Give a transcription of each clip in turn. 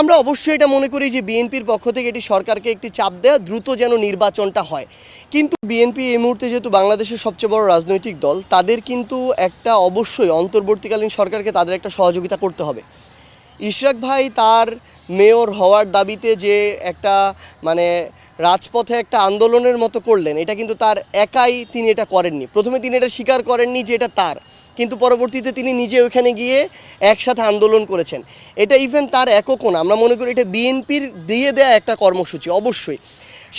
আমরা অবশ্যই এটা মনে করি যে বিএনপির পক্ষ থেকে এটি সরকারকে একটি চাপ দেওয়া দ্রুত যেন নির্বাচনটা হয়। কিন্তু বিএনপি এই মুহূর্তে যেহেতু বাংলাদেশের সবচেয়ে বড় রাজনৈতিক দল, তাদের কিন্তু একটা অবশ্যই অন্তর্বর্তীকালীন সরকারকে তাদের একটা সহযোগিতা করতে হবে। ইশরাক ভাই তার মেয়র হওয়ার দাবিতে যে একটা মানে রাজপথে একটা আন্দোলনের মতো করলেন, এটা কিন্তু তার একাই তিনি এটা করেননি। প্রথমে তিনি এটা স্বীকার করেননি যে এটা তার, কিন্তু পরবর্তীতে তিনি নিজে ওইখানে গিয়ে একসাথে আন্দোলন করেছেন। এটা ইভেন তার এককও না, আমরা মনে করি এটা বিএনপির দিয়ে দেয়া একটা কর্মসূচি, অবশ্যই।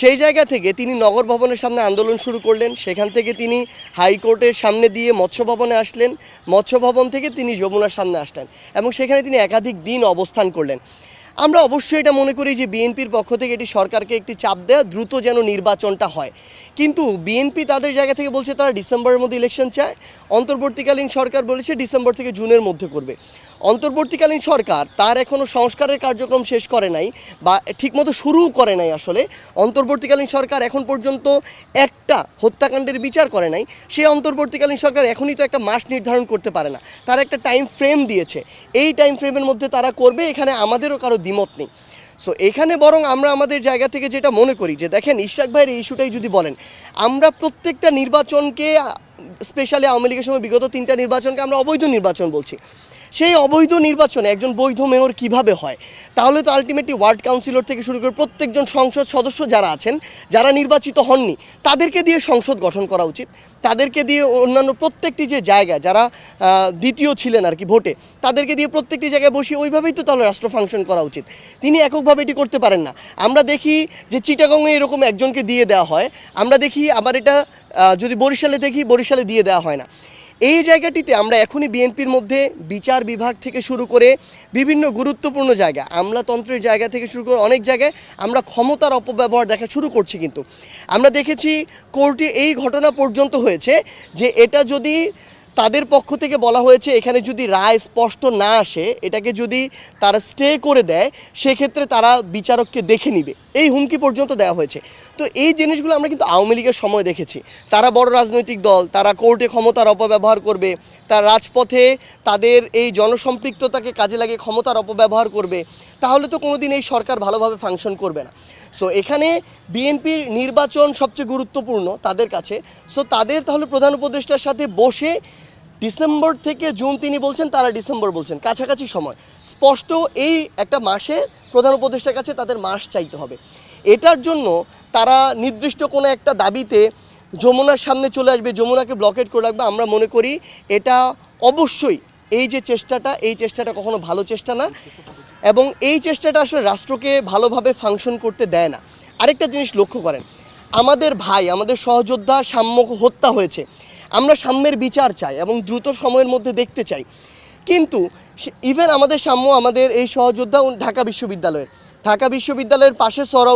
সেই জায়গা থেকে তিনি নগর ভবনের সামনে আন্দোলন শুরু করলেন। সেখান থেকে তিনি হাইকোর্টের সামনে দিয়ে মৎস্য ভবনে আসলেন। মৎস্য ভবন থেকে তিনি যমুনার সামনে আসলেন এবং সেখানে তিনি একাধিক দিন অবস্থান করলেন। আমরা অবশ্যই এটা মনে করি যে বিএনপির পক্ষ থেকে এটি সরকারকে একটি চাপ দেওয়া দ্রুত যেন নির্বাচনটা হয়। কিন্তু বিএনপি তাদের জায়গা থেকে বলছে তারা ডিসেম্বরের মধ্যে ইলেকশন চায়। অন্তর্বর্তীকালীন সরকার বলেছে ডিসেম্বর থেকে জুনের মধ্যে করবে। অন্তর্বর্তীকালীন সরকার তার এখনও সংস্কারের কার্যক্রম শেষ করে নাই বা ঠিকমতো শুরুও করে নাই আসলে। অন্তর্বর্তীকালীন সরকার এখন পর্যন্ত একটা হত্যাকাণ্ডের বিচার করে নাই। সে অন্তর্বর্তীকালীন সরকার এখনই তো একটা মাস নির্ধারণ করতে পারে না। তারা একটা টাইম ফ্রেম দিয়েছে। এই টাইম ফ্রেমের মধ্যে তারা করবে, এখানে আমাদেরও কারও দ্বিমত নেই। সো এখানে বরং আমরা আমাদের জায়গা থেকে যেটা মনে করি যে, দেখেন ইশরাক ভাইয়ের এই ইস্যুটাই যদি বলেন, আমরা প্রত্যেকটা নির্বাচনকে স্পেশালি আওয়ামী লীগের সময় বিগত তিনটা নির্বাচনকে আমরা অবৈধ নির্বাচন বলছি। সেই অবৈধ নির্বাচনে একজন বৈধ মেয়র কীভাবে হয়? তাহলে তো আলটিমেটলি ওয়ার্ড কাউন্সিলর থেকে শুরু করে প্রত্যেকজন সংসদ সদস্য যারা আছেন, যারা নির্বাচিত হননি, তাদেরকে দিয়ে সংসদ গঠন করা উচিত। তাদেরকে দিয়ে অন্যান্য প্রত্যেকটি যে জায়গা, যারা দ্বিতীয় ছিলেন আর কি ভোটে, তাদেরকে দিয়ে প্রত্যেকটি জায়গায় বসিয়ে ওইভাবেই তো তাহলে রাষ্ট্র ফাংশন করা উচিত। তিনি এককভাবে এটি করতে পারেন না। আমরা দেখি যে চিটাগংয়ে এরকম একজনকে দিয়ে দেওয়া হয়। আমরা দেখি আবার এটা যদি বরিশালে দেখি, বরিশালে দিয়ে দেওয়া হয় না। এই জায়গাটিতে আমরা এখনই বিএনপির মধ্যে বিচার বিভাগ থেকে শুরু করে বিভিন্ন গুরুত্বপূর্ণ জায়গা, আমলাতন্ত্রের জায়গা থেকে শুরু করে অনেক জায়গায় আমরা ক্ষমতার অপব্যবহার দেখা শুরু করছি কিন্তু। আমরা দেখেছি কোর্টে এই ঘটনা পর্যন্ত হয়েছে যে এটা যদি তাদের পক্ষ থেকে বলা হয়েছে, এখানে যদি রায় স্পষ্ট না আসে, এটাকে যদি তারা স্টে করে দেয়, সেক্ষেত্রে তারা বিচারককে দেখে নিবে। এই হুমকি পর্যন্ত দেওয়া হয়েছে। তো এই জিনিসগুলো আমরা কিন্তু আওয়ামী লীগের সময় দেখেছি। তারা বড় রাজনৈতিক দল, তারা কোর্টে ক্ষমতার অপব্যবহার করবে, তার রাজপথে তাদের এই জনসম্পৃক্ততাকে কাজে লাগিয়ে ক্ষমতার অপব্যবহার করবে তাহলে তো কোনোদিন এই সরকার ভালোভাবে ফাংশন করবে না। সো এখানে বিএনপির নির্বাচন সবচেয়ে গুরুত্বপূর্ণ তাদের কাছে। সো তাদের তাহলে প্রধান উপদেষ্টার সাথে বসে ডিসেম্বর থেকে জুন তিনি বলছেন, তারা ডিসেম্বর বলছেন। কাছাকাছি সময়। স্পষ্ট এই একটা মাসে প্রধান উপদেষ্টার কাছে তাদের মাস চাইতে হবে। এটার জন্য তারা নির্দিষ্ট কোনো একটা দাবিতে যমুনার সামনে চলে আসবে, যমুনাকে ব্লকেট করে রাখবে। আমরা মনে করি এটা অবশ্যই এই যে চেষ্টাটা, এই চেষ্টাটা কখনো ভালো চেষ্টা না এবং এই চেষ্টাটা আসলে রাষ্ট্রকে ভালোভাবে ফাংশন করতে দেয় না। আরেকটা জিনিস লক্ষ্য করেন, আমাদের ভাই, আমাদের সহযোদ্ধা সাম্য হত্যা হয়েছে। আমরা সাম্যের বিচার চাই এবং দ্রুত সময়ের মধ্যে দেখতে চাই। কিন্তু ইভেন আমাদের সাম্য, আমাদের এই সহযোদ্ধা ঢাকা বিশ্ববিদ্যালয়ের ঢাকা বিশ্ববিদ্যালয়ের পাশে সরা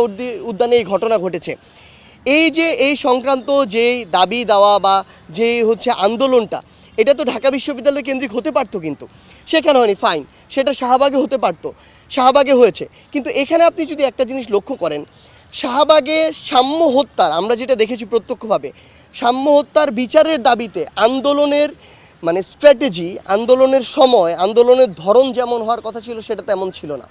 উদ্যানে এই ঘটনা ঘটেছে। এই যে এই সংক্রান্ত যেই দাবি দেওয়া বা যে হচ্ছে আন্দোলনটা এটা তো ঢাকা বিশ্ববিদ্যালয় কেন্দ্রিক হতে পারতো কিন্তু। সেখানে হয়নি? ফাইন সেটা শাহবাগে হতে পারতো। শাহবাগে হয়েছে। কিন্তু এখানে আপনি যদি একটা জিনিস লক্ষ্য করেন, শাহবাগে সাম্য হত্যার, আমরা যেটা দেখেছি প্রত্যক্ষভাবে, সাম্য হত্যার বিচারের দাবিতে আন্দোলনের মানে স্ট্র্যাটেজি আন্দোলনের সময়, আন্দোলনের ধরন যেমন হওয়ার কথা ছিল, সেটা তেমন ছিল না।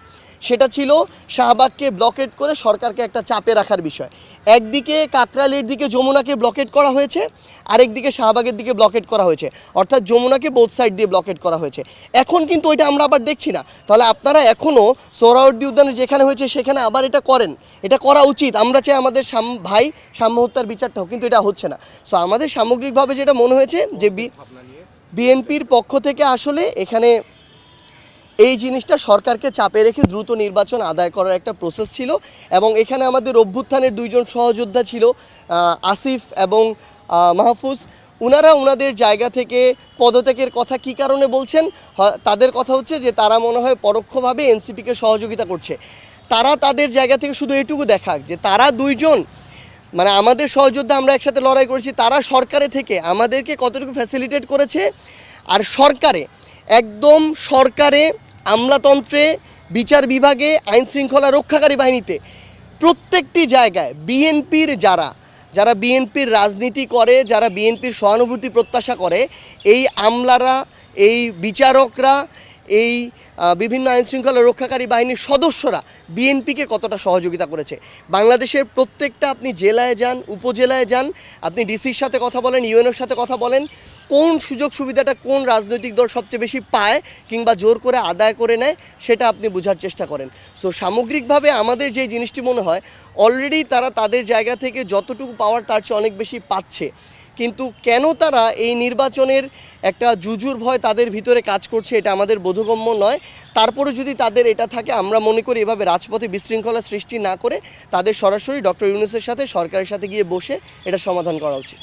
সেটা ছিল শাহবাগকে ব্লকেট করে সরকারকে একটা চাপে রাখার বিষয়। একদিকে কাকরালের দিকে যমুনাকে ব্লকেট করা হয়েছে আরেকদিকে শাহবাগের দিকে ব্লকেট করা হয়েছে। অর্থাৎ যমুনাকে বোথ সাইড দিয়ে ব্লকেট করা হয়েছে। এখন কিন্তু ওইটা আমরা আবার দেখছি না। তাহলে আপনারা এখনও সোহরাওয়ার্দী উদ্যানে যেখানে হয়েছে সেখানে আবার এটা করেন। এটা করা উচিত। আমরা চাই আমাদের সাম ভাই সাম্য হত্যার বিচারটা হোক কিন্তু এটা হচ্ছে না। সো আমাদের সামগ্রিকভাবে যেটা মনে হয়েছে যে বি বিএনপির পক্ষ থেকে আসলে এখানে এই জিনিসটা সরকারকে চাপে রেখে দ্রুত নির্বাচন আদায় করার একটা প্রসেস ছিল এবং এখানে আমাদের অভ্যুত্থানের দুইজন সহযোদ্ধা ছিল আসিফ এবং মাহফুজ। ওনারা ওনাদের জায়গা থেকে পদত্যাগের কথা কি কারণে বলছেন? তাদের কথা হচ্ছে যে তারা মনে হয় পরোক্ষভাবে এনসিপিকে সহযোগিতা করছে। তারা তাদের জায়গা থেকে শুধু এটুকু দেখাক যে তারা দুইজন মানে আমাদের সহযোদ্ধা আমরা একসাথে লড়াই করেছি, তারা সরকারে থেকে আমাদেরকে কতটুকু ফ্যাসিলিটেট করেছে? আর সরকারে, একদম সরকারে আমলাতন্ত্রে, বিচার বিভাগে আইন শৃঙ্খলা রক্ষাকারী বাহিনীতে। প্রত্যেকটি জায়গায় বিএনপির যারা যারা বিএনপির রাজনীতি করে, যারা বিএনপির সহানুভূতি প্রত্যাশা করে, এই আমলারা, এই বিচারকরা এই বিভিন্ন আইন শৃঙ্খলা রক্ষাকারী বাহিনীর সদস্যরা বিএনপিকে কতটা সহযোগিতা করেছে। বাংলাদেশের প্রত্যেকটা আপনি জেলায় যান, উপজেলায় যান, আপনি ডিসির সাথে কথা বলেন, ইউএনওর সাথে কথা বলেন, কোন সুযোগ সুবিধাটা কোন রাজনৈতিক দল সবচেয়ে বেশি পায় কিংবা জোর করে আদায় করে নেয়, সেটা আপনি বোঝার চেষ্টা করেন। সো, সামগ্রিকভাবে আমাদের যে জিনিসটি মনে হয় অলরেডি তারা তাদের জায়গা থেকে যতটুকু পাওয়ার তার চেয়ে অনেক বেশি পাচ্ছে। কিন্তু কেন তারা এই নির্বাচনের একটা জুজুর ভয় তাদের ভিতরে কাজ করছে এটা আমাদের বোধগম্য নয়। তারপরে যদি তাদের এটা থাকে, আমরা মনে করি এভাবে রাজপথে বিশৃঙ্খলা সৃষ্টি না করে তাদের সরাসরি ডক্টর ইউনুসের সাথে সরকারের সাথে গিয়ে বসে এটা সমাধান করা উচিত।